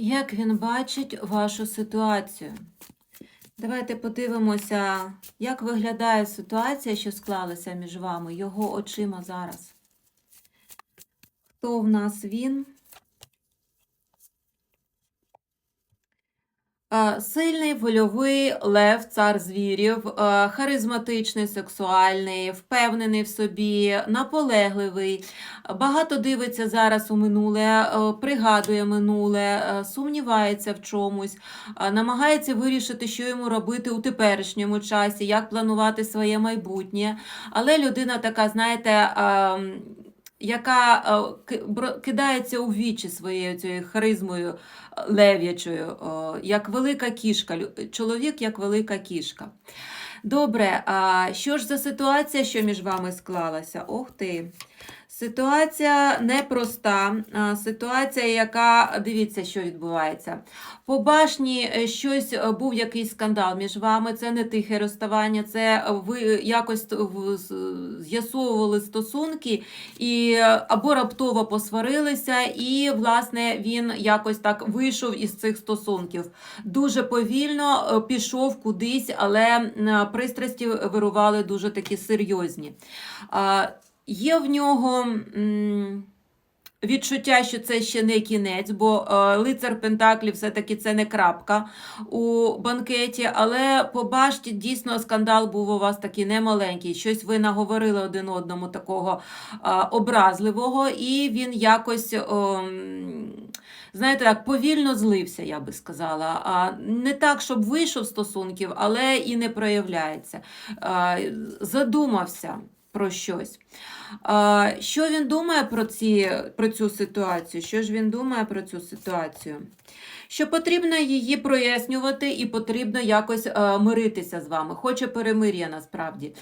Як він бачить вашу ситуацію? Давайте подивимося, як виглядає ситуація, що склалася між вами, його очима зараз. Хто в нас він? Сильний вольовий лев, цар звірів, харизматичний, сексуальний, впевнений в собі, наполегливий, багато дивиться зараз у минуле, пригадує минуле, сумнівається в чомусь, намагається вирішити, що йому робити у теперішньому часі, як планувати своє майбутнє. Але людина така, знаєте, яка е, кидається у вічі своєю цією харизмою е, лев'ячою, як велика кішка, чоловік як велика кішка. Добре, а що ж за ситуація, що між вами склалася? Ох ти. Ситуація непроста, ситуація, яка, дивіться, що відбувається. По башні е, щось е, був якийсь скандал між вами. Це не тихе розставання, це ви якось з'ясовували стосунки і е, або раптово посварилися, і, власне, він якось так вийшов із цих стосунків. Дуже повільно пішов кудись, але пристрасті вирували дуже такі серйозні. Є в нього. Відчуття, що це ще не кінець, бо е, лицар Пентаклів все-таки це не крапка у банкеті, але по башті дійсно скандал був у вас такий немаленький. Щось ви наговорили один одному такого е, образливого, і він якось, ем, знаєте, так, повільно злився, я би сказала. А не так, щоб вийшов стосунків, але і не проявляється. Е, задумався про щось. Що він думає про, ці, про цю ситуацію? Що ж він думає про цю ситуацію? Що потрібно її прояснювати і потрібно якось е, миритися з вами. Хоче перемир'я насправді.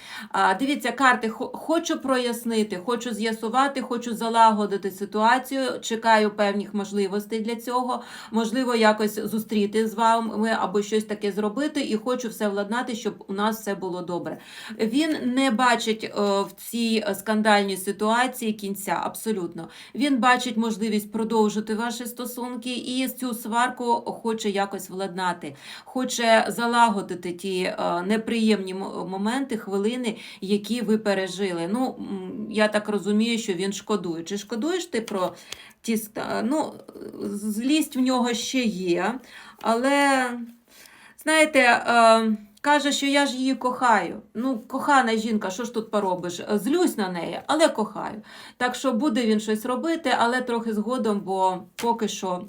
Дивіться, карти, хочу прояснити, хочу з'ясувати, хочу залагодити ситуацію. Чекаю певних можливостей для цього. Можливо, якось зустріти з вами або щось таке зробити, і хочу все владнати, щоб у нас все було добре. Він не бачить е, в цій е, скандальній ситуації кінця, абсолютно. Він бачить можливість продовжити ваші стосунки і цю сварку хоче якось владнати, хоче залагодити ті е, неприємні моменти, хвилини, які ви пережили. Ну, я так розумію, що він шкодує. Чи шкодуєш ти про ті ну, злість в нього ще є, але знаєте. Е, Каже, що я ж її кохаю. Ну, кохана жінка, що ж тут поробиш? Злюсь на неї, але кохаю. Так що буде він щось робити, але трохи згодом, бо поки що